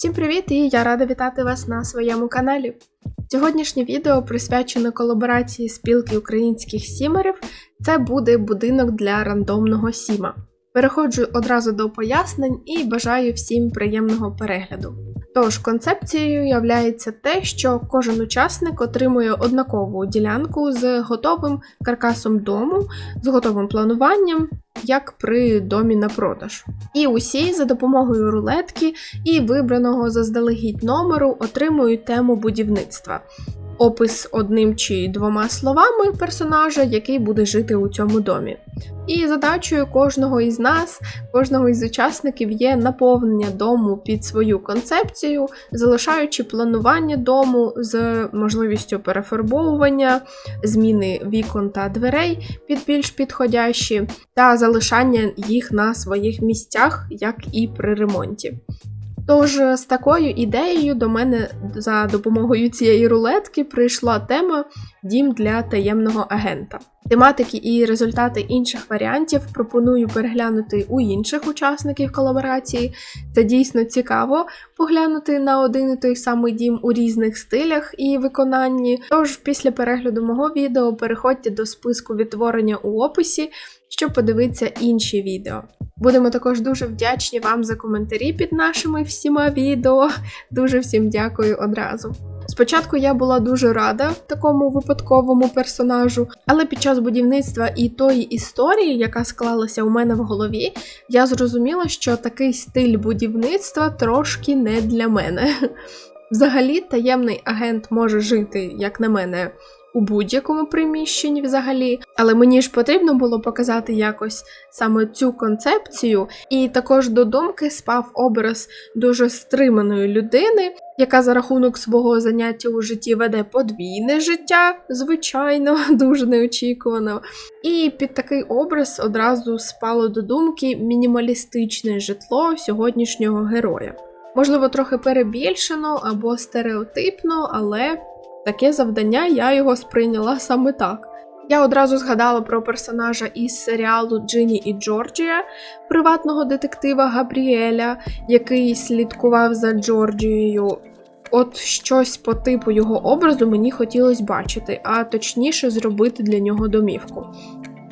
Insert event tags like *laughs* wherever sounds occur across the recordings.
Всім привіт! І я рада вітати вас на своєму каналі. Сьогоднішнє відео присвячене колаборації спілки українських сімерів. Це буде будинок для рандомного сіма. Переходжу одразу до пояснень і бажаю всім приємного перегляду. Тож, концепцією являється те, що кожен учасник отримує однакову ділянку з готовим каркасом дому, з готовим плануванням, як при домі на продаж. І усі за допомогою рулетки і вибраного заздалегідь номеру отримують тему будівництва. Опис одним чи двома словами персонажа, який буде жити у цьому домі. І задачею кожного із нас, кожного із учасників є наповнення дому під свою концепцію, залишаючи планування дому з можливістю перефарбовування, зміни вікон та дверей під більш підходящі, та залишання їх на своїх місцях, як і при ремонті. Тож з такою ідеєю до мене за допомогою цієї рулетки прийшла тема Дім для таємного агента. Тематики і результати інших варіантів пропоную переглянути у інших учасників колаборації. Це дійсно цікаво поглянути на один і той самий дім у різних стилях і виконанні. Тож після перегляду мого відео переходьте до списку відтворення у описі, щоб подивитися інші відео. Будемо також дуже вдячні вам за коментарі під нашими всіма відео. Дуже всім дякую одразу. Спочатку я була дуже рада такому випадковому персонажу, але під час будівництва і тої історії, яка склалася у мене в голові, я зрозуміла, що такий стиль будівництва трошки не для мене. Взагалі, таємний агент може жити, як на мене, у будь-якому приміщенні взагалі, але мені ж потрібно було показати якось саме цю концепцію, і також до думки спав образ дуже стриманої людини, яка за рахунок свого заняття у житті веде подвійне життя, звичайно, *laughs* дуже неочікувано. І під такий образ одразу спало до думки мінімалістичне житло сьогоднішнього героя. Можливо, трохи перебільшено або стереотипно, але таке завдання я його сприйняла саме так. Я одразу згадала про персонажа із серіалу Джині і Джорджія, приватного детектива Габріеля, який слідкував за Джорджією. От щось по типу його образу мені хотілося бачити, а точніше зробити для нього домівку.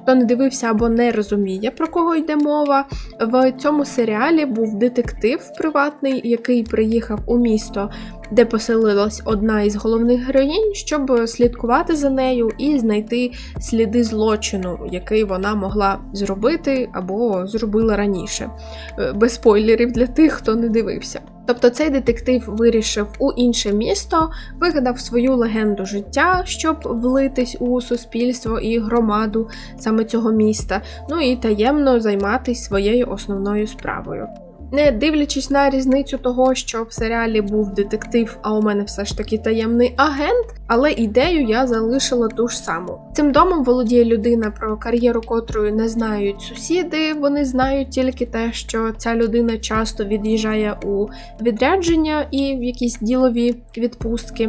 Хто не дивився або не розуміє, про кого йде мова, в цьому серіалі був детектив приватний, який приїхав у місто, де поселилась одна із головних героїнь, щоб слідкувати за нею і знайти сліди злочину, який вона могла зробити або зробила раніше. Е, Без спойлерів для тих, хто не дивився. Тобто цей детектив вирішив у інше місто, вигадав свою легенду життя, щоб влитись у суспільство і громаду саме цього міста, ну і таємно займатися своєю основною справою. Не дивлячись на різницю того, що в серіалі був детектив, а у мене все ж таки таємний агент, але ідею я залишила ту ж саму. Цим домом володіє людина, про кар'єру котрої не знають сусіди. Вони знають тільки те, що ця людина часто від'їжджає у відрядження і в якісь ділові відпустки,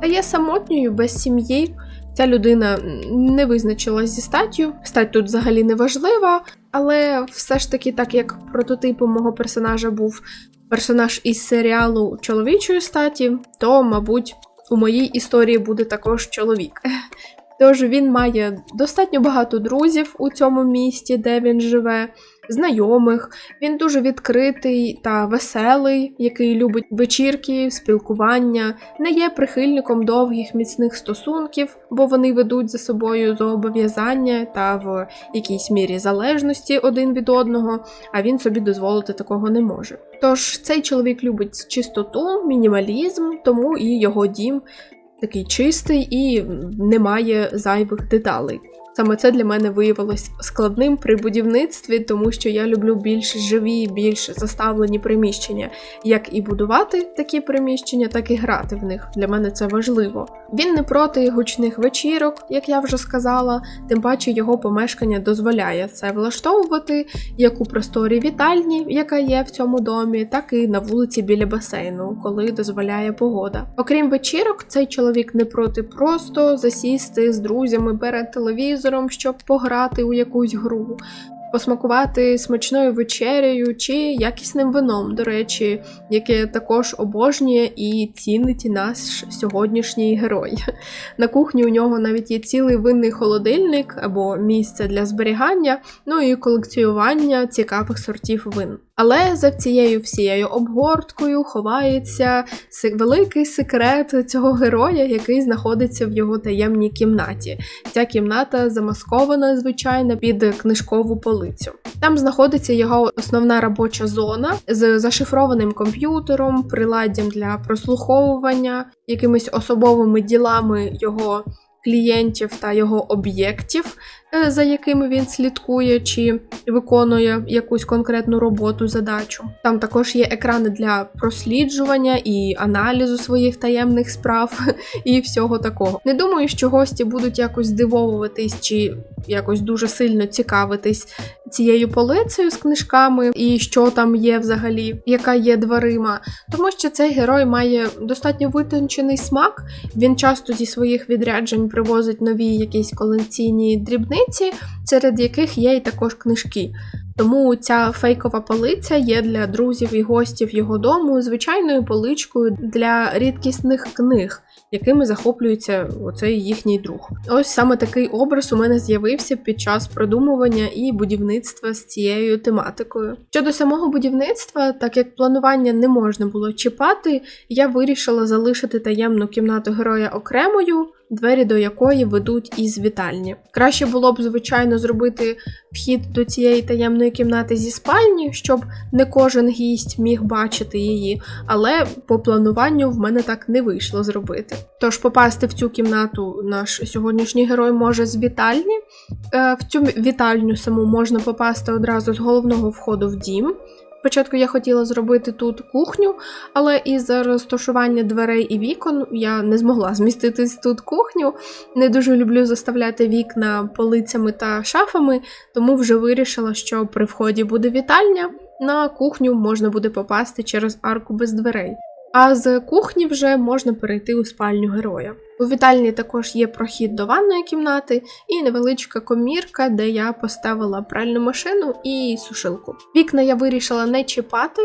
та є самотньою без сім'ї. Ця людина не визначилась зі статтю. Стать тут взагалі не важлива, але все ж таки, так як прототипом мого персонажа був персонаж із серіалу чоловічої статі, то, мабуть, у моїй історії буде також чоловік. Тож він має достатньо багато друзів у цьому місті, де він живе, знайомих. Він дуже відкритий та веселий, який любить вечірки, спілкування, не є прихильником довгих міцних стосунків, бо вони ведуть за собою зобов'язання та в якійсь мірі залежності один від одного, а він собі дозволити такого не може. Тож цей чоловік любить чистоту, мінімалізм, тому і його дім такий чистий і немає зайвих деталей. Саме це для мене виявилось складним при будівництві, тому що я люблю більш живі, більш заставлені приміщення. Як і будувати такі приміщення, так і грати в них. Для мене це важливо. Він не проти гучних вечірок, як я вже сказала, тим паче його помешкання дозволяє це влаштовувати як у просторі вітальні, яка є в цьому домі, так і на вулиці біля басейну, коли дозволяє погода. Окрім вечірок, цей чоловік не проти просто засісти з друзями перед телевізором, щоб пограти у якусь гру. посмакувати смачною вечерею чи якісним вином, до речі, яке також обожнює і цінить наш сьогоднішній герой. На кухні у нього навіть є цілий винний холодильник або місце для зберігання, ну і колекціювання цікавих сортів вин. Але за цією всією обгорткою ховається великий секрет цього героя, який знаходиться в його таємній кімнаті. Ця кімната замаскована, звичайно, під книжкову полицю. Там знаходиться його основна робоча зона з зашифрованим комп'ютером, приладдям для прослуховування, якимись особовими ділами його клієнтів та його об'єктів, за якими він слідкує чи виконує якусь конкретну роботу, задачу. Там також є екрани для просліджування і аналізу своїх таємних справ *laughs* і всього такого. Не думаю, що гості будуть якось здивовуватись чи якось дуже сильно цікавитись цією полицею з книжками і що там є взагалі, яка є дверима, тому що цей герой має достатньо витончений смак. Він часто зі своїх відряджень привозить нові якісь колекційні дрібниці, серед яких є і також книжки. Тому ця фейкова полиця є для друзів і гостів його дому звичайною поличкою для рідкісних книг, якими захоплюється оцей їхній друг. Ось саме такий образ у мене з'явився під час продумування і будівництва з цією тематикою. Щодо самого будівництва, так як планування не можна було чіпати, я вирішила залишити таємну кімнату героя окремою. Двері до якої ведуть із вітальні. Краще було б, звичайно, зробити вхід до цієї таємної кімнати зі спальні, щоб не кожен гість міг бачити її, але по плануванню в мене так не вийшло зробити. Тож попасти в цю кімнату наш сьогоднішній герой може з вітальні. Е, В цю вітальню саму можна попасти одразу з головного входу в дім. Спочатку я хотіла зробити тут кухню, але із розташування дверей і вікон я не змогла змістити тут кухню. Не дуже люблю заставляти вікна полицями та шафами, тому вже вирішила, що при вході буде вітальня. На кухню можна буде попасти через арку без дверей. А з кухні вже можна перейти у спальню героя. У вітальні також є прохід до ванної кімнати і невеличка комірка, де я поставила пральну машину і сушилку. Вікна я вирішила не чіпати.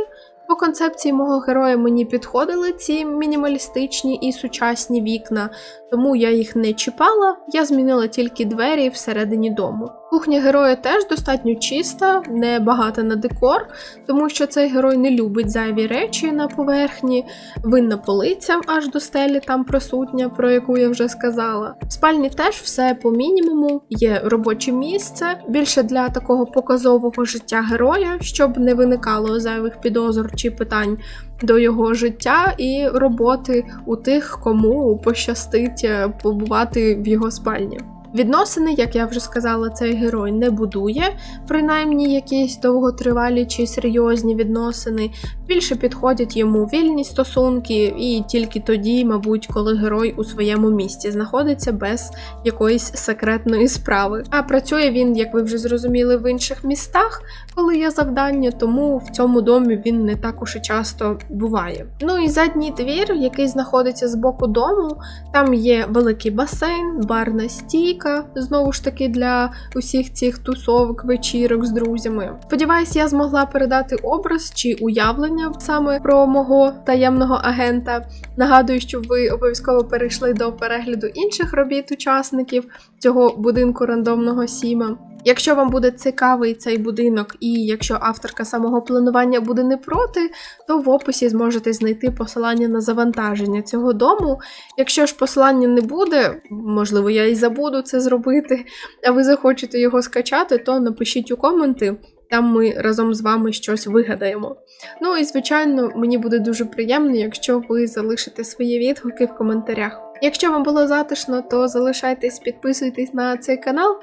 По концепції мого героя мені підходили ці мінімалістичні і сучасні вікна, тому я їх не чіпала, я змінила тільки двері всередині дому. Кухня героя теж достатньо чиста, не багата на декор, тому що цей герой не любить зайві речі на поверхні, винна полиця аж до стелі там присутня, про яку я вже сказала. В спальні теж все по мінімуму, є робоче місце, більше для такого показового життя героя, щоб не виникало зайвих підозр чи питань до його життя і роботи у тих, кому пощастить е, побувати в його спальні. Відносини, як я вже сказала, цей герой не будує, принаймні якісь довготривалі чи серйозні відносини. Більше підходять йому вільні стосунки, і тільки тоді, мабуть, коли герой у своєму місті знаходиться без якоїсь секретної справи. А працює він, як ви вже зрозуміли, в інших містах, коли є завдання, тому в цьому домі він не так уж і часто буває. Ну і задній двір, який знаходиться з боку дому, там є великий басейн, барна стійка, знову ж таки для усіх цих тусовок, вечірок з друзями. Сподіваюсь, я змогла передати образ чи уявлення саме про мого таємного агента. Нагадую, що ви обов'язково перейшли до перегляду інших робіт учасників цього будинку рандомного Сіма. Якщо вам буде цікавий цей будинок, і якщо авторка самого планування буде не проти, то в описі зможете знайти посилання на завантаження цього дому. Якщо ж посилання не буде, можливо, я і забуду це зробити, а ви захочете його скачати, то напишіть у коменти. Там ми разом з вами щось вигадаємо. Ну і звичайно, мені буде дуже приємно, якщо ви залишите свої відгуки в коментарях. Якщо вам було затишно, то залишайтесь, підписуйтесь на цей канал.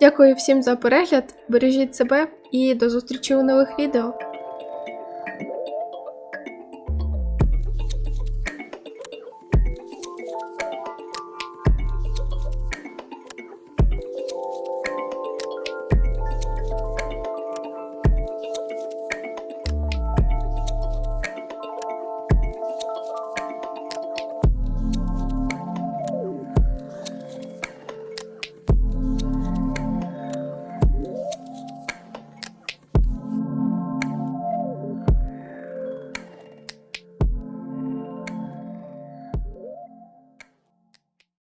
Дякую всім за перегляд, бережіть себе і до зустрічі у нових відео.